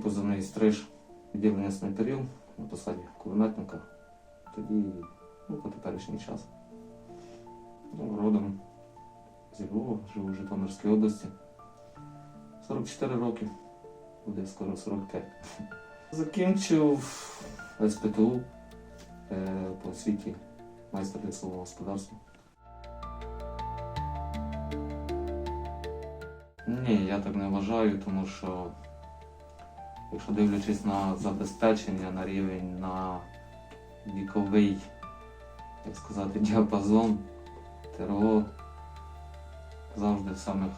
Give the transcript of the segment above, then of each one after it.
позивний стриж відділення снайперів на посаді кулеметника. Тоді, ну, по теперішній час. Ну, родом зі Львова, живу в Житомирській області. 44 роки, буде скоро 45. Закінчив СПТУ е, по освіті майстер лісового господарства. Ні, я так не вважаю, тому що якщо дивлячись на забезпечення, на рівень, на віковий, як сказати, діапазон, ТРО завжди в самих,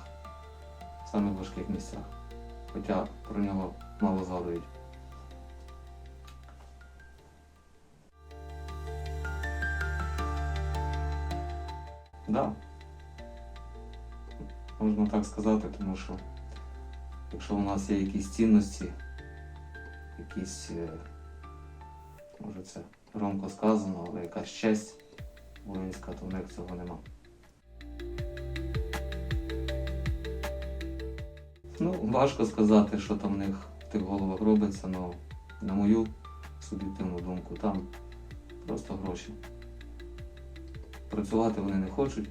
в самих важких місцях. Хоча про нього мало згадують. Да. Можна так сказати, тому що якщо у нас є якісь цінності, якісь, е, може це громко сказано, але якась честь воїнська, то в них цього нема. Ну, важко сказати, що там в них в тих головах робиться, але на мою суб'єктивну думку, там просто гроші. Працювати вони не хочуть,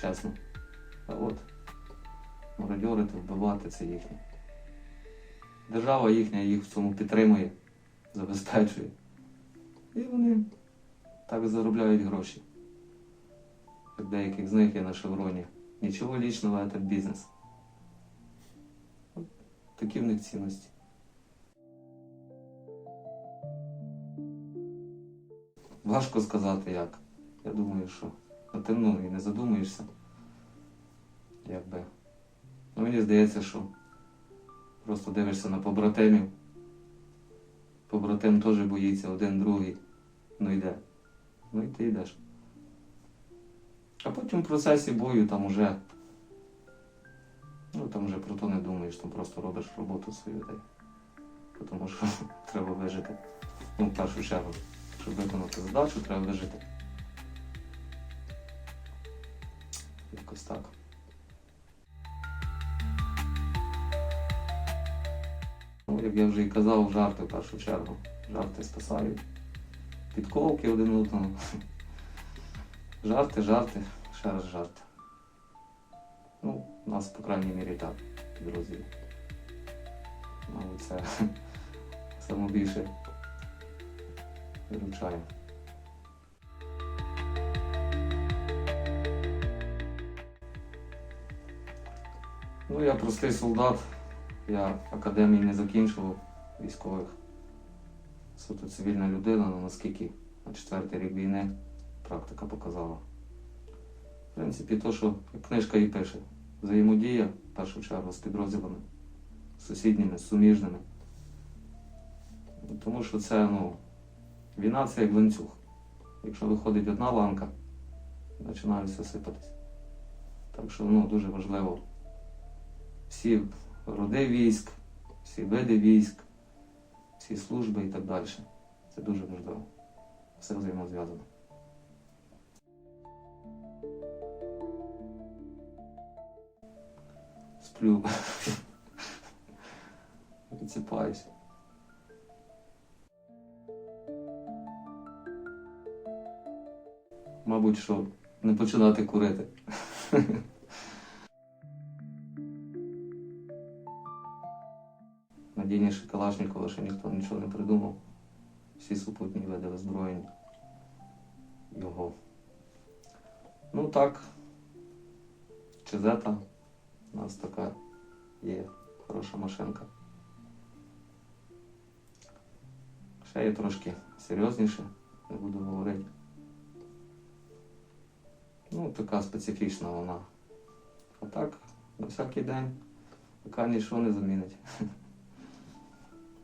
чесно. А от мародьорити, вбивати це їхнє. Держава їхня їх в цьому підтримує, забезпечує. І вони так заробляють гроші. Як деяких з них є на шевроні. Нічого лічного, це бізнес. От такі в них цінності. Важко сказати як. Я думаю, що а ти ну, і не задумаєшся. Якби. Ну, мені здається, що просто дивишся на побратимів. Побратим теж боїться один другий. Ну йде. Ну і ти йдеш. А потім в процесі бою там уже. Ну там вже про то не думаєш, там просто робиш роботу свою дай. Тому що треба вижити. Ну, в першу чергу, щоб виконати задачу, треба вижити. Якось так. Ну, як я вже і казав, жарти в першу чергу. Жарти спасають. Підковки один одного. Жарти, жарти, ще раз жарти. Ну, у нас, по крайній мірі, так, підрозділ. Мабуть, це саме більше виручає. Ну, я простий солдат, я академії не закінчував військових. Суто цивільна людина, але наскільки на четвертий рік війни практика показала. В принципі, то, що книжка і пише, взаємодія в першу чергу з підрозділами, сусідніми, суміжними. Тому що це, ну, війна це як ланцюг. Якщо виходить одна ланка, починає все сипатись. Так що ну, дуже важливо всі роди військ, всі види військ, всі служби і так далі. Це дуже важливо. Все взаємозв'язано. Сплю. Відсипаюсь. Мабуть, що не починати курити. Надійніше Калашникова, що ніхто нічого не придумав. Всі супутні види озброєння його. Ну так, Чизета у нас така є хороша машинка. Ще є трошки серйозніше, не буду говорити. Ну, така специфічна вона. А так, на всякий день, поки нічого не замінить.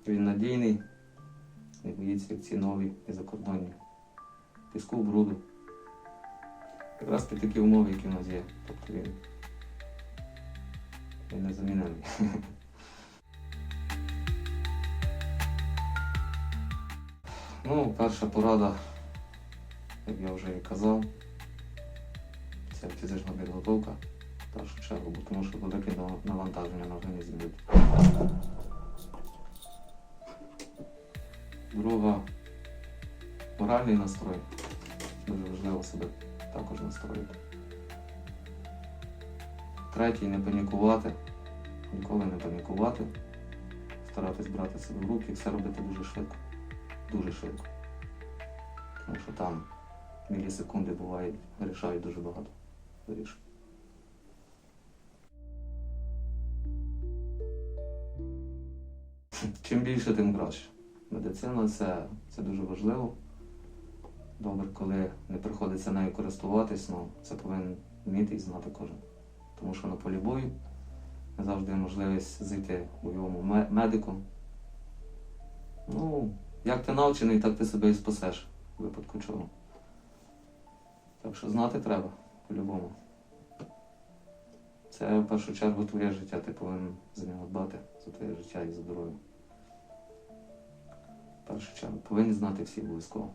Він надійний, не боїться як ці нові і закордонні. Піску, бруду. Якраз під такі умови, які в нас є. Тобто він, він незамінений. Ну, перша порада, як я вже і казав, це фізична підготовка в першу чергу, тому що велике навантаження на організм Друга моральний настрой. Дуже важливо себе також настроїти. Третій не панікувати. Ніколи не панікувати. Старатись брати себе в руки і все робити дуже швидко. Дуже швидко. Тому що там мілісекунди бувають, вирішають дуже багато. Вирішують. Чим більше, тим краще. Медицина це, це дуже важливо. Добре, коли не приходиться нею користуватись, ну це повинен вміти і знати кожен. Тому що на полі бою не завжди є можливість зайти бойовому ме- медику. Ну, як ти навчений, так ти себе і спасеш в випадку чого. Так що знати треба по-любому. Це в першу чергу твоє життя, ти повинен за нього дбати, за твоє життя і за здоров'я. В. Повинні знати всі обов'язково.